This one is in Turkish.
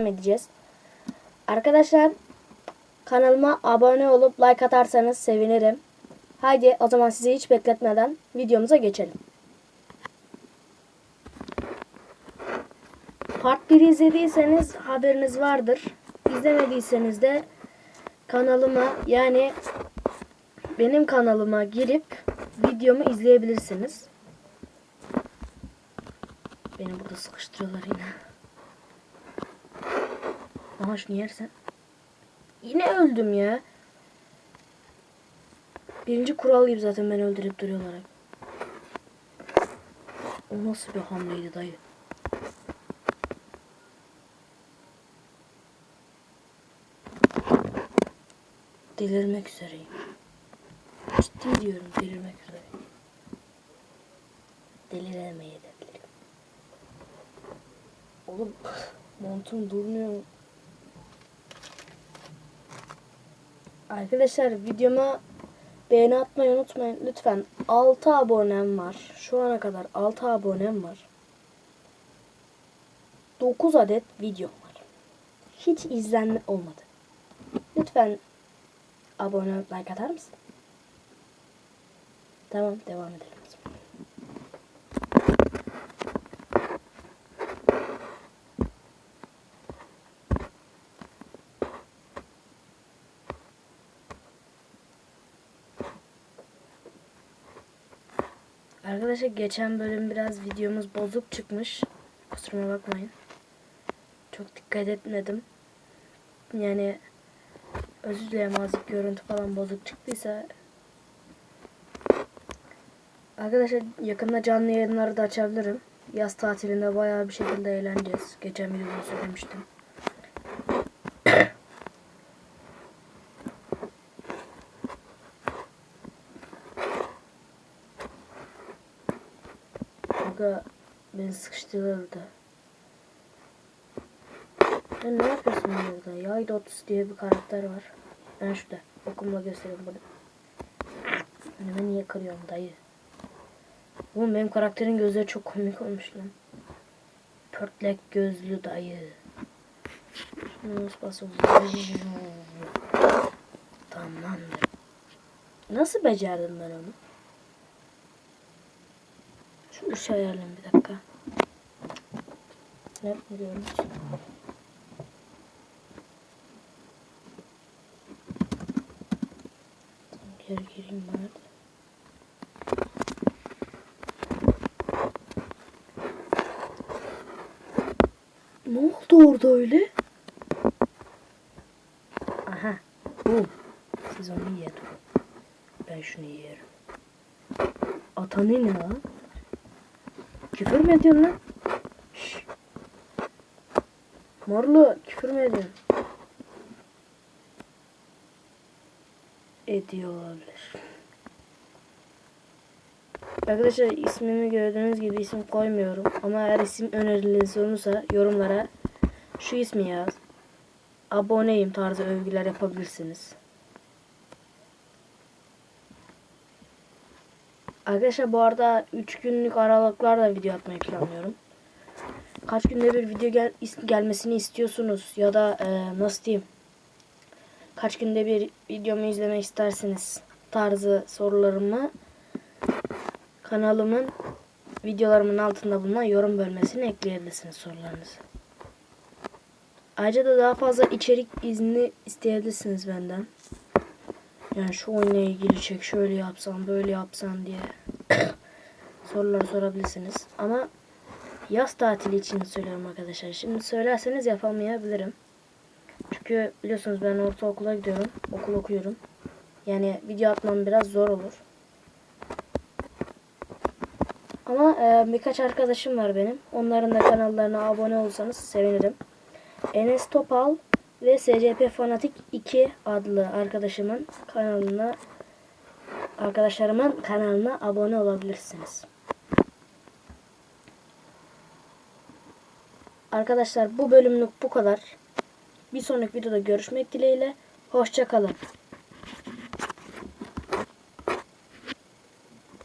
edeceğiz. Arkadaşlar kanalıma abone olup like atarsanız sevinirim. Haydi o zaman sizi hiç bekletmeden videomuza geçelim. Part 1 izlediyseniz haberiniz vardır. İzlemediyseniz de kanalıma yani benim kanalıma girip videomu izleyebilirsiniz. Beni burada sıkıştırıyorlar yine. Aha şunu yersen. Yine öldüm ya. Birinci kural gibi zaten beni öldürüp duruyorlar. O nasıl bir hamleydi dayı? Delirmek üzereyim. Ciddi diyorum delirmek üzereyim. Deliremeye de bilirim. Oğlum montum durmuyor Arkadaşlar videoma beğeni atmayı unutmayın lütfen. 6 abonem var. Şu ana kadar 6 abonem var. 9 adet videom var. Hiç izlenme olmadı. Lütfen abone like atar mısın? Tamam devam edelim. Arkadaşlar geçen bölüm biraz videomuz bozuk çıkmış. Kusuruma bakmayın. Çok dikkat etmedim. Yani özür dilerim azıcık görüntü falan bozuk çıktıysa. Arkadaşlar yakında canlı yayınları da açabilirim. Yaz tatilinde bayağı bir şekilde eğleneceğiz. Geçen videoda söylemiştim. Aga beni sıkıştırdılar burada. Sen ne yapıyorsun burada? Yaydotus diye bir karakter var. Ben şurada. Okumla gösteriyorum bunu. Önüme niye kırıyorsun dayı? Oğlum benim karakterin gözleri çok komik olmuş lan. Pörtlek gözlü dayı. Şunu basın. Tamamdır. Nasıl becerdim ben onu? Şu ışığı ayarlayayım bir dakika. Ne yapıyoruz? Geri gireyim da. Ne oldu orada öyle? Aha. Bu. Siz onu yiyin. Ben şunu yerim. Ata ne lan? Küfür mü ediyorsun lan? Şşş. Morlu küfür mü ediyorsun? Ediyor olabilir. Arkadaşlar ismimi gördüğünüz gibi isim koymuyorum. Ama eğer isim öneriniz olursa yorumlara şu ismi yaz. Aboneyim tarzı övgüler yapabilirsiniz. Arkadaşlar bu arada 3 günlük aralıklarla video atmayı planlıyorum. Kaç günde bir video gel gelmesini istiyorsunuz ya da e, nasıl diyeyim? Kaç günde bir videomu izlemek isterseniz tarzı sorularımı kanalımın videolarımın altında bulunan yorum bölmesine ekleyebilirsiniz sorularınızı. Ayrıca da daha fazla içerik izni isteyebilirsiniz benden. Yani şu oyunla ilgili çek şöyle yapsam böyle yapsam diye sorular sorabilirsiniz. Ama yaz tatili için söylüyorum arkadaşlar. Şimdi söylerseniz yapamayabilirim. Çünkü biliyorsunuz ben ortaokula gidiyorum. Okul okuyorum. Yani video atmam biraz zor olur. Ama e, birkaç arkadaşım var benim. Onların da kanallarına abone olsanız sevinirim. Enes Topal ve SCP Fanatik 2 adlı arkadaşımın kanalına arkadaşlarımın kanalına abone olabilirsiniz. Arkadaşlar bu bölümlük bu kadar. Bir sonraki videoda görüşmek dileğiyle. Hoşçakalın.